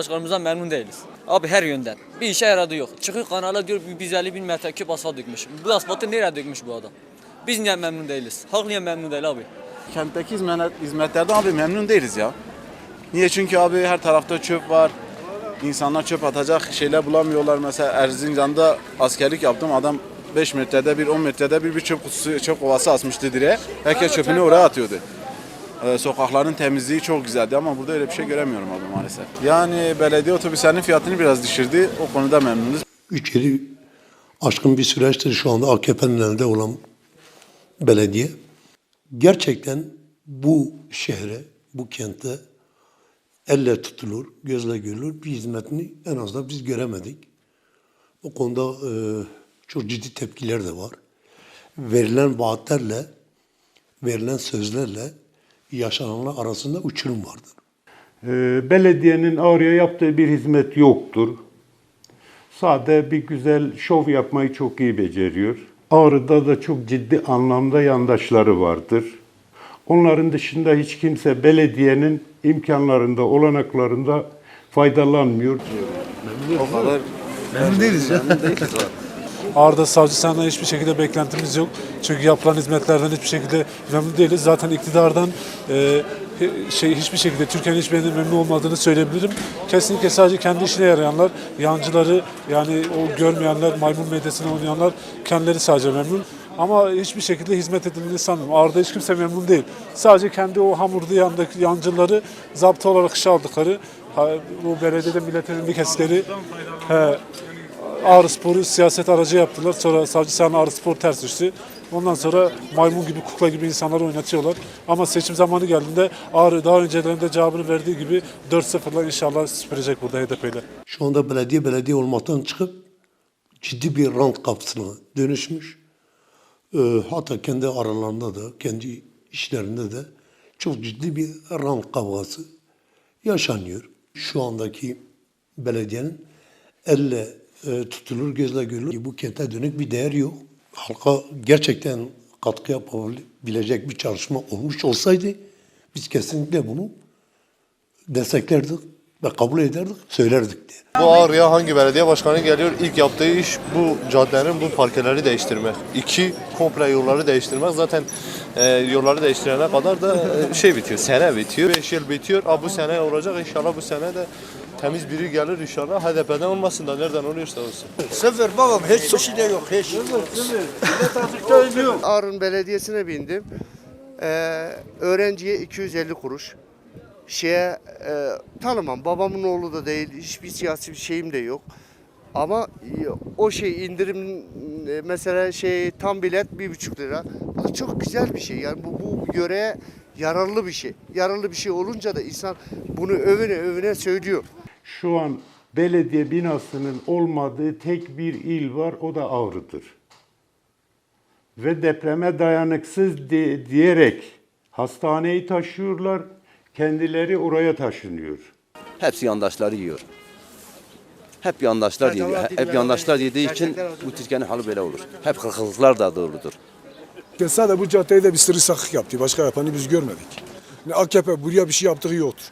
başkanımızdan memnun değiliz. Abi her yönden. Bir işe yaradı yok. Çıkıyor kanala diyor biz 50 bin metreküp asfalt dökmüş. Bu asfaltı nereye dökmüş bu adam? Biz niye memnun değiliz? Halk niye memnun değil abi? Kentteki hizmet, hizmetlerden abi memnun değiliz ya. Niye? Çünkü abi her tarafta çöp var. İnsanlar çöp atacak şeyler bulamıyorlar. Mesela Erzincan'da askerlik yaptım. Adam 5 metrede bir 10 metrede bir bir çöp kutusu, çöp kovası asmıştı direğe. Herkes çöpünü oraya atıyordu. Ee, sokakların temizliği çok güzeldi ama burada öyle bir şey göremiyorum abi maalesef. Yani belediye otobüslerinin fiyatını biraz düşürdü. O konuda memnunuz. Üç yılı aşkın bir süreçtir şu anda AKP'nin elinde olan belediye. Gerçekten bu şehre, bu kente elle tutulur, gözle görülür bir hizmetini en azından biz göremedik. O konuda e, çok ciddi tepkiler de var. Verilen vaatlerle, verilen sözlerle yaşananlar arasında uçurum vardır. Ee, belediyenin Ağrı'ya yaptığı bir hizmet yoktur. Sade bir güzel şov yapmayı çok iyi beceriyor. Ağrı'da da çok ciddi anlamda yandaşları vardır. Onların dışında hiç kimse belediyenin imkanlarında, olanaklarında faydalanmıyor. O kadar Memnun değiliz ya. Ağrı'da savcı senden hiçbir şekilde beklentimiz yok. Çünkü yapılan hizmetlerden hiçbir şekilde memnun değiliz. Zaten iktidardan e, şey hiçbir şekilde Türkiye'nin hiçbir yerinde memnun olmadığını söyleyebilirim. Kesinlikle sadece kendi işine yarayanlar, yancıları yani o görmeyenler, maymun medyasına oynayanlar kendileri sadece memnun. Ama hiçbir şekilde hizmet edildiğini sanmıyorum. Ağrı'da hiç kimse memnun değil. Sadece kendi o hamurda yanındaki yancıları zaptı olarak işe aldıkları, bu belediyede milletvekili kesleri, Ağrı Spor'u siyaset aracı yaptılar. Sonra savcı sahanın Ağrı Spor ters düştü. Ondan sonra maymun gibi, kukla gibi insanları oynatıyorlar. Ama seçim zamanı geldiğinde Ağrı daha öncelerinde cevabını verdiği gibi 4-0'la inşallah süpürecek burada HDP ile. Şu anda belediye belediye olmaktan çıkıp ciddi bir rant kapısına dönüşmüş. Ee, hatta kendi aralarında da, kendi işlerinde de çok ciddi bir rant kavgası yaşanıyor. Şu andaki belediyenin elle e, tutulur, gözle görülür. Bu kente dönük bir değer yok. Halka gerçekten katkı yapabilecek bir çalışma olmuş olsaydı biz kesinlikle bunu desteklerdik ve kabul ederdik, söylerdik diye. Bu Ağrı'ya hangi belediye başkanı geliyor? İlk yaptığı iş bu caddenin bu parkeleri değiştirmek. İki, komple yolları değiştirmek. Zaten e, yolları değiştirene kadar da e, şey bitiyor, sene bitiyor. Beş yıl bitiyor. Aa, bu sene olacak inşallah bu sene de temiz biri gelir inşallah. HDP'den olmasın da nereden oluyorsa olsun. Sıfır babam hiç bir şey de yok hiç. Ağrı'nın belediyesine bindim. Ee, öğrenciye 250 kuruş. Şeye e, tanımam. Babamın oğlu da değil. Hiçbir siyasi bir şeyim de yok. Ama e, o şey indirim e, mesela şey tam bilet bir buçuk lira. Bu çok güzel bir şey. Yani bu, bu yöreye yararlı bir şey. Yararlı bir şey olunca da insan bunu övüne övüne söylüyor. Şu an belediye binasının olmadığı tek bir il var, o da Ağrı'dır. Ve depreme dayanıksız di- diyerek hastaneyi taşıyorlar, Kendileri oraya taşınıyor. Hepsi yandaşları yiyor. Hep yandaşlar yedi. Hep yandaşlar yediği için bu Türkiye'nin halı böyle olur. Hep kırkılıklar da doğrudur. Sadece bu caddeyi de bir sırrı sakık yaptı. Başka yapanı biz görmedik. Ne AKP buraya bir şey yaptığı yoktur.